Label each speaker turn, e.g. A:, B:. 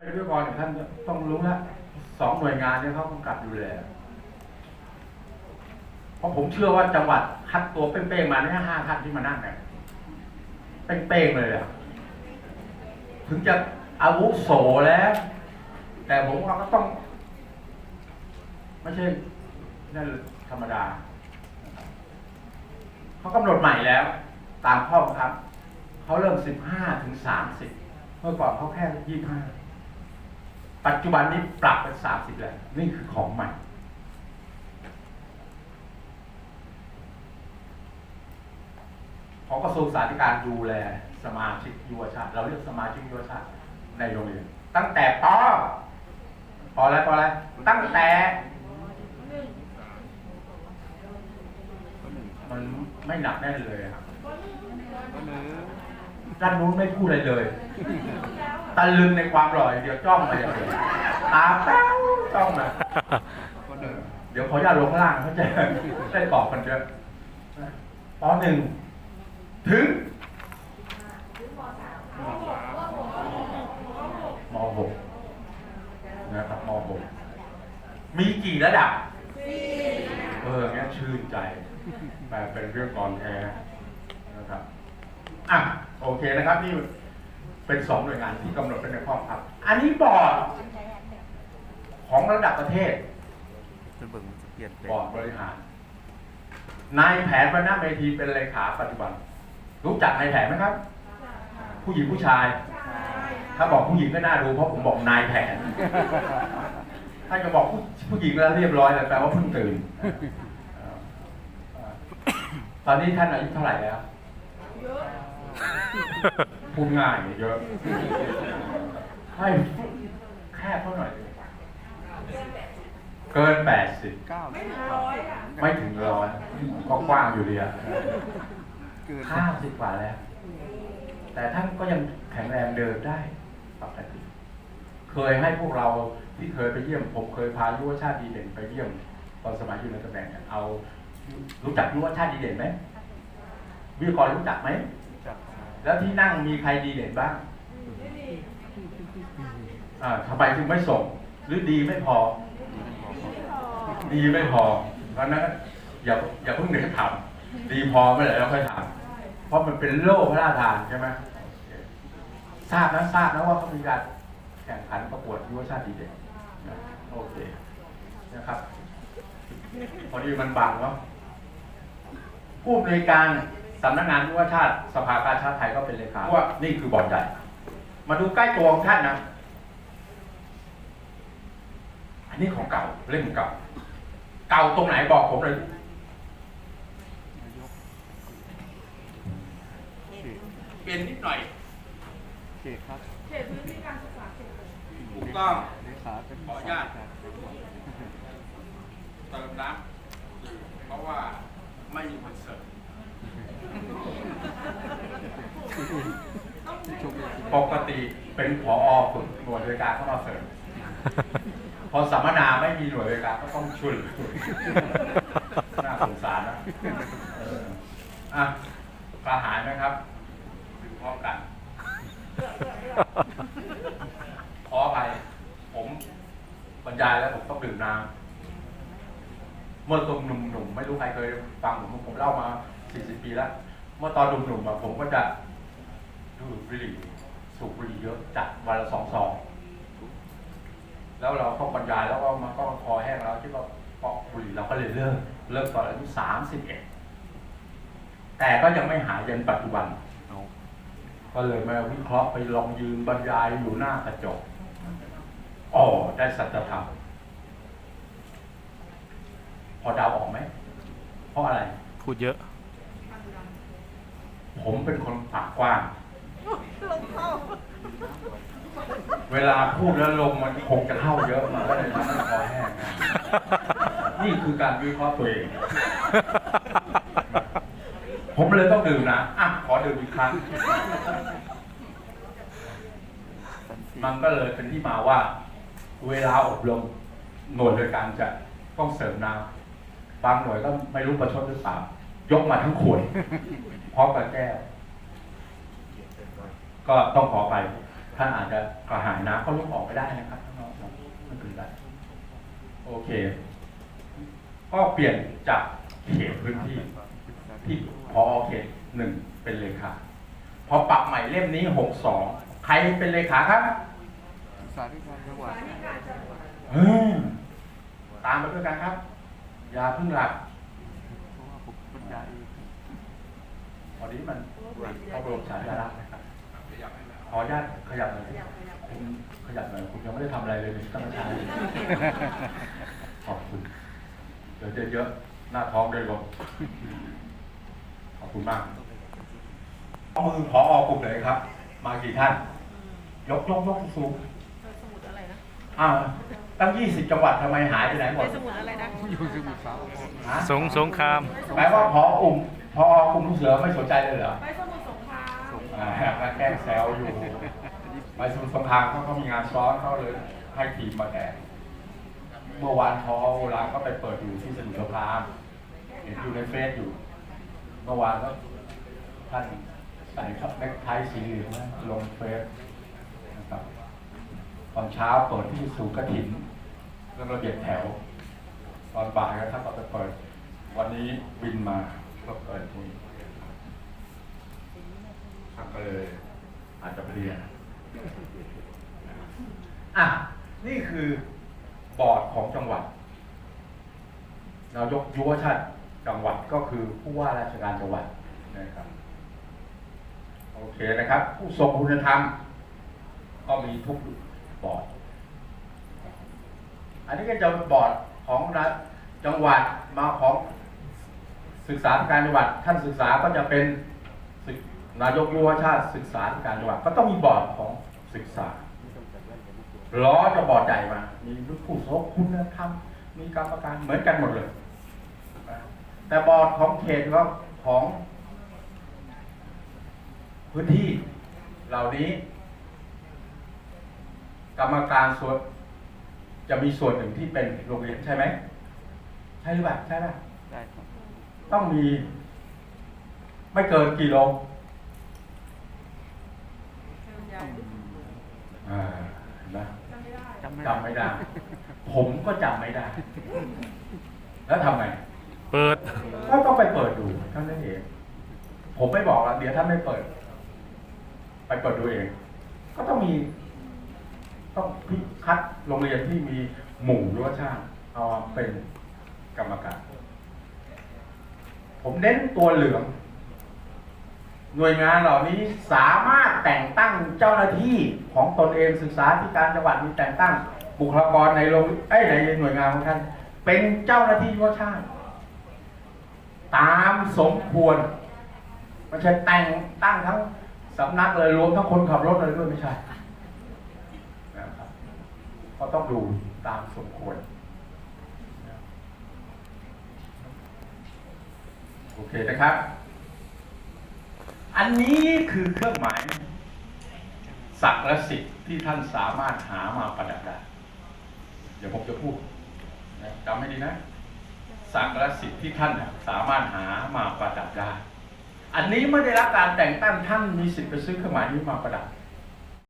A: เป็นวิทยากรท่านต้องรู้แล้วสองหน่วยงานเนี่ยเขากำกับดูแลเพราะผมเชื่อว่าจังหวัดคัดตัวเป้งๆมาเนี่ยห้าท่านที่มานั่งเนี่ยเป้งๆเลยอะถึงจะอาวุโสแล้ว แต่ผมว่าก็ต้อง ไม่ใช่นั่นธรรมดา เขากำหนดใหม่แล้ว ตามข้อบังคับ เขาเริ่มสิบห้าถึงสามสิบเมื่อก่อนเขาแค่ยี่ห้า ปัจจุบันนี้ปรับเป็นสามสิบแล้วนี่คือของใหม่ ของกระทรวงสาธารณการดูแลสมาชิกยุวชาติ เราเรียกสมาชิกยุวชาติในโรงเรียน ตั้งแต่ปปอะไรปอะไรตั้งแต่ มันไม่หนักแน่นเลยครับด้านนู้นไม่พูดอะไรเลย ตะลึงในความหล่ออย่างเดียวจ้องมาอย่างเดียวตาแป๊วจ้องมาเดี๋ยวขออนุญาตลงข้างล่างเขาจะได้ตอบกันเยอะปหนึ่งถึงมหกนะครับมหกมีกี่ระดับเออเงี้ยชื่นใจแต่เป็นเรื่องก่อนแท้นะครับอะโอเคนะครับนี่ เป็นสองหน่วยงานที่กำหนดเป็นในข้อครับ อันนี้บอร์ดของระดับประเทศ
B: บ
A: อร์ดบริหาร นายแผนบรรณเมธีเป็นเลขาปัจจุบัน รู้จักนายแผนไหมครับ ผู้หญิงผู้ชาย ถ้าบอกผู้หญิงก็น่าดูเพราะผมบอกนายแผนถ้าจะบอกผู้ผู้หญิงแล้วเรียบร้อยแล้วแปลว่าเพิ่งตื่น ตอนนี้ท่านอายุเท่าไหร่แล้ว พูดง่ายเยอะ ให้แค่เท่าหน่อยดิเกินแปดสิบ
B: เก้า
A: ไม่ถึงร้อยก็กว้างอยู่ดีอะ
B: เกิน
A: ห้าสิบกว่าแล้ว แต่ท่านก็ยังแข็งแรงเดินได้ปกติ เคยให้พวกเราที่เคยไปเยี่ยม ผมเคยพายุวชาติดีเด่นไปเยี่ยม ตอนสมัยอยู่ในตำแหน่งเนี่ยเอา รู้จักยุวชาติดีเด่นไหมวิทยากรรู้จักไหม
B: จาก
A: แล้วที่นั่งมีใครดีเด่นบ้างอ่าทำไมถึงไม่ส่ง หรือดีไม่พอ ดีไม่พอ เพราะฉะนั้นอย่าอย่าเพิ่งเดือดถามดีพอเมื่อไหร่เราค่อยถามเพราะมันเป็นโลกพระราชทานใช่ไหมทราบนะทราบนะว่าเขามีการแข่งขันประกวดยุวชาติดีเด่นนะโอเคนะครับพอดีมันบังเนาะผู้อำนวยการ สำนักงานยุวชาติสภากาชาติไทยก็เป็นเลขาเพราะว่านี่คือบอร์ดใหญ่มาดูใกล้ตัวของท่านนะ อันนี้ของเก่าเล่มเก่า เก่าตรงไหนบอกผมเลย
B: นายกเขต
A: เปลี่ยนนิดหน่อย
B: เขตครับ
C: เขตพื้นที่การศึกษาเขตเลย
A: ถูกต้อง
B: เลขาเป็น
A: ขออนุญาตเติมน้ำเพราะว่าไม่มีคนเสิร์ฟ
B: ชุบเลย
A: ปกติเป็นผอฝึกหน่วยบริการเข้ามาเสริมพอสัมมนาไม่มีหน่วยบริการก็ต้องช่วยเหลือน่าสงสารนะเอออะกระหายไหมครับดื่มพร้อมกันขออภัยผมบรรยายแล้วผมต้องดื่มน้ำเมื่อตอนหนุ่มๆไม่รู้ใครเคยฟังผมผมเล่ามา 40 ปีแล้ว เมื่อตอนหนุ่มๆอะผมก็จะดูดบุหรี่สูบบุหรี่เยอะจัดวันละสองซองแล้วเราก็บรรยายแล้วก็มันก็คอแห้งแล้วที่ว่าเพราะบุหรี่เราก็เลยเลิกเลิกตอนอายุสามสิบเอ็ดแต่ก็ยังไม่หายจนปัจจุบัน ก็เลยมาวิเคราะห์ไปลองยืนบรรยายอยู่หน้ากระจกอ๋อได้สัจธรรมพอดาวออกไหม เพราะอะไร
B: พูดเยอะ
A: ผมเป็นคนปากกว้าง เวลาพูดแล้วลมมันคงจะเข้าเยอะมันก็เลยทำให้คอแห้งนะนี่คือการวิเคราะห์ตัวเอง ผมเลยต้องดื่มนะอะขอดื่มอีกครั้ง มันก็เลยเป็นที่มาว่า เวลาอบรมหน่วยโดยการจะต้องเสริมน้ำบางหน่วยก็ไม่รู้ประชดหรือเปล่า ยกมาทั้งขวดพร้อมกับแก้ว ก็ต้องขอไปท่านอาจจะกระหายน้ำก็ลุกออกไปได้นะครับข้างนอกนะไม่เป็นไรโอเค ก็เปลี่ยนจากเขตพื้นที่ ที่พอเขตหนึ่งเป็นเลขาพอปรับใหม่เล่มนี้หกสองใครเป็นเลขาครับ
B: ศึกษาธิการจังหวัด
C: สาธิการจังหวัด
A: เออตามมาด้วยกันครับอย่าเพิ่งหลับ
B: เพราะว่าผมบรรยายเอง
A: พอดีมันเขารวมฉายาลักษณ์นะครับขออนุญาตขยับหน่อยคุณขยับหน่อยคุณยังไม่ได้ทำอะไรเลยในตั้งแต่เช้าขอบคุณเดี๋ยวจะเยอะหน้าท้องด้วยลมขอบคุณมากเอามือพออกลุ่มเลยครับ มากี่ท่าน ยกยกยกสูง
C: สมุดอะไรนะ
A: อ่าตั้งยี่สิบจังหวัดทำไมหายไปไหนหม
C: ไป
A: ด
C: สมุดอะไรนะ
B: อยู่สมุทรสาคร
A: ฮะ
D: สงสงคราม
A: แปลว่าพอกลุ่ม พอกลุ่มลูกเสือไม่สนใจเลยเหรอ
C: ไปสมุดสงคราม
A: อ่าแกล้งแซวอยู่ ไปสมุทรสงครามเขาก็มีงานซ้อนเขาเลยให้ทีมมาแทนเมื่อวานพอเวลาก็ไปเปิดอยู่ที่สมุทรสงครามเห็นอยู่ในเฟซอยู่ เมื่อวานก็ท่านใส่ครับเน็กไทสีเหลืองนะลงเฟซนะครับตอนเช้าเปิดที่สูงกระถินเรื่องระเบียบแถว ตอนบ่ายก็ท่านก็ไปเปิด วันนี้บินมา ก็เปิดที่ท่านก็เลยอาจจะเพลียนอะนี่คือบอร์ดของจังหวัดนายกยุวชาติจังหวัดก็คือผู้ว่าราชการจังหวัดนะครับโอเคนะครับ ผู้ทรงคุณธรรม ก็มีทุกบอร์ด อันนี้ก็จะบอร์ดของรัฐจังหวัดมาของ ศึกษาการจังหวัดท่านศึกษาก็จะเป็นนายกยุวชาติศึกษาการจังหวัดก็ต้องมีบอร์ดของศึกษาล้อจะบอร์ดใหญ่มา มีผู้ทรงคุณธรรมมีกรรมการเหมือนกันหมดเลย แต่บอร์ดของเขตก็ของพื้นที่เหล่านี้ กรรมการส่วนจะมีส่วนหนึ่งที่เป็นโรงเรียนใช่ไหมใช่หรือเปล่าใช่ไหม
B: ได้ครับ
A: ต้องมี ไม่เกินกี่โลอ่าเห็นไหม
C: จำไม่ได้
B: จำไม่
A: จำไม่ได้ ผมก็จำไม่ได้ แล้วทำไง
D: เปิด
A: ก็ต้องไปเปิดดูเท่านั้นเอง ผมไม่บอกแล้วเดี๋ยวท่านไม่เปิด ไปเปิดดูเอง ก็ต้องมี ต้องพิคัดโรงเรียนที่มีหมู่หรือว่าช่างเอามาเป็นกรรมการ ผมเน้นตัวเหลือง หน่วยงานเหล่านี้สามารถแต่งตั้งเจ้าหน้าที่ของตนเองศึกษาธิการจังหวัดมีแต่งตั้งบุคลากรในโรงเอ้ในหน่วยงานของท่านเป็นเจ้าหน้าที่ยุวชาติตามสมควรไม่ใช่แต่งตั้งทั้งสำนักเลยรวมทั้งคนขับรถเลยด้วยไม่ใช่นะครับก็ต้องดูตามสมควร โอเคนะครับ อันนี้คือเครื่องหมายศักและสิทธิ์ที่ท่านสามารถหามาประดับได้ เดี๋ยวผมจะพูดจำให้ดีนะศักและสิทธิ์ที่ท่านสามารถหามาประดับได้ อันนี้ไม่ได้รับการแต่งตั้งท่านมีสิทธิ์ไปซื้อเครื่องหมายนี้มาประดับ